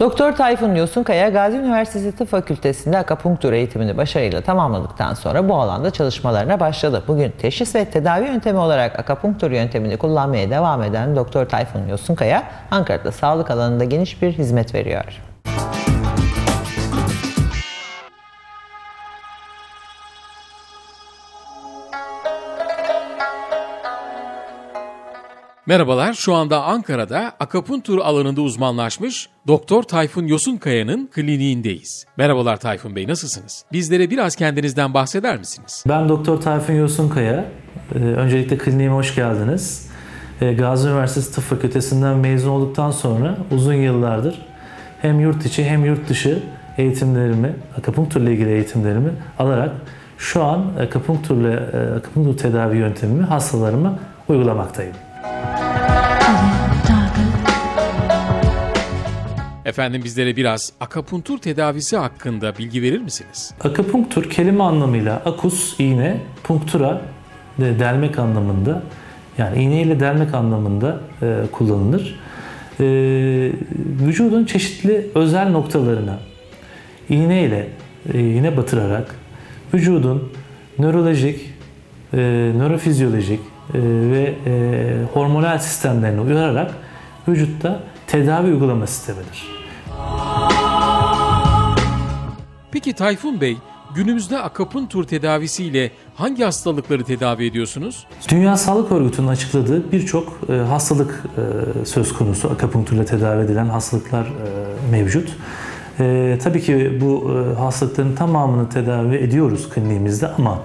Doktor Tayfun Yosunkaya Gazi Üniversitesi Tıp Fakültesi'nde akupunktur eğitimini başarıyla tamamladıktan sonra bu alanda çalışmalarına başladı. Bugün teşhis ve tedavi yöntemi olarak akupunktur yöntemini kullanmaya devam eden Doktor Tayfun Yosunkaya Ankara'da sağlık alanında geniş bir hizmet veriyor. Merhabalar, şu anda Ankara'da akupunktur alanında uzmanlaşmış Doktor Tayfun Yosunkaya'nın kliniğindeyiz. Merhabalar Tayfun Bey, nasılsınız? Bizlere biraz kendinizden bahseder misiniz? Ben Doktor Tayfun Yosunkaya. Ee, öncelikle kliniğime hoş geldiniz. Ee, Gazi Üniversitesi Tıp Fakültesinden mezun olduktan sonra uzun yıllardır hem yurt içi hem yurt dışı eğitimlerimi, akupunkturla ilgili eğitimlerimi alarak şu an akupunkturla e, akupunktur tedavi yöntemimi hastalarıma uygulamaktayım. Efendim bizlere biraz akupunktur tedavisi hakkında bilgi verir misiniz? Akupunktur kelime anlamıyla akus iğne, punktura de delmek anlamında yani iğne ile delmek anlamında e, kullanılır. E, vücudun çeşitli özel noktalarına iğne ile e, iğne batırarak vücudun nörolojik, e, nörofizyolojik e, ve e, hormonal sistemlerini uyararak vücutta tedavi uygulama sistemidir. Peki Tayfun Bey, günümüzde akupunktur tedavisiyle hangi hastalıkları tedavi ediyorsunuz? Dünya Sağlık Örgütü'nün açıkladığı birçok e, hastalık e, söz konusu. Akupunkturla tedavi edilen hastalıklar e, mevcut. Tabii ki bu hastalıkların tamamını tedavi ediyoruz kliniğimizde ama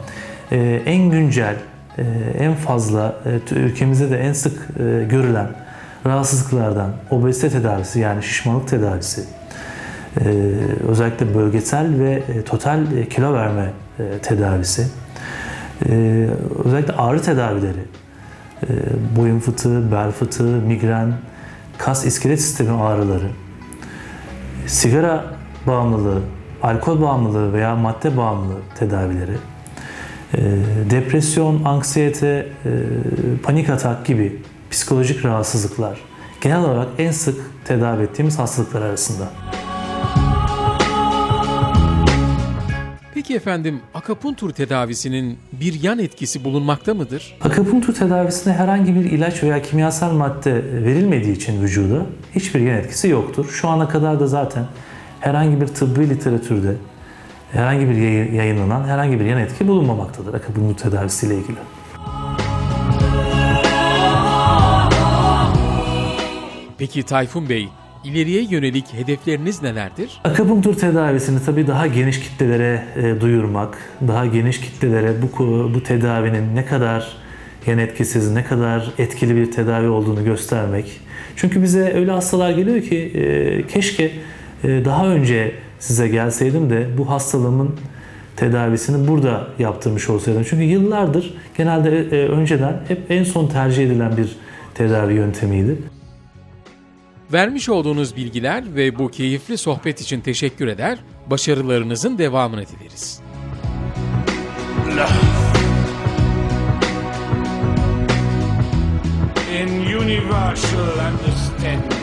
en güncel, en fazla e, ülkemizde de en sık görülen rahatsızlıklardan obezite tedavisi yani şişmanlık tedavisi, özellikle bölgesel ve e, total e, kilo verme e, tedavisi, e, özellikle ağrı tedavileri, e, boyun fıtığı, bel fıtığı, migren, kas iskelet sistemi ağrıları, sigara bağımlılığı, alkol bağımlılığı veya madde bağımlılığı tedavileri, depresyon, anksiyete, panik atak gibi psikolojik rahatsızlıklar. Genel olarak en sık tedavi ettiğimiz hastalıklar arasında. Peki efendim akupunktur tedavisinin bir yan etkisi bulunmakta mıdır? Akupunktur tedavisinde herhangi bir ilaç veya kimyasal madde verilmediği için vücuda hiçbir yan etkisi yoktur. Şu ana kadar da zaten herhangi bir tıbbi literatürde herhangi bir yayınlanan herhangi bir yan etki bulunmamaktadır akupunktur tedavisiyle ilgili. Peki Tayfun Bey, ileriye yönelik hedefleriniz nelerdir? Akupunktur tedavisini tabii daha geniş kitlelere e, duyurmak, daha geniş kitlelere bu bu tedavinin ne kadar yan etkisiz, ne kadar etkili bir tedavi olduğunu göstermek. Çünkü bize öyle hastalar geliyor ki e, keşke e, daha önce size gelseydim de bu hastalığımın tedavisini burada yaptırmış olsaydım. Çünkü yıllardır genelde e, önceden hep en son tercih edilen bir tedavi yöntemiydi. Vermiş olduğunuz bilgiler ve bu keyifli sohbet için teşekkür eder, başarılarınızın devamını dileriz. In universal understanding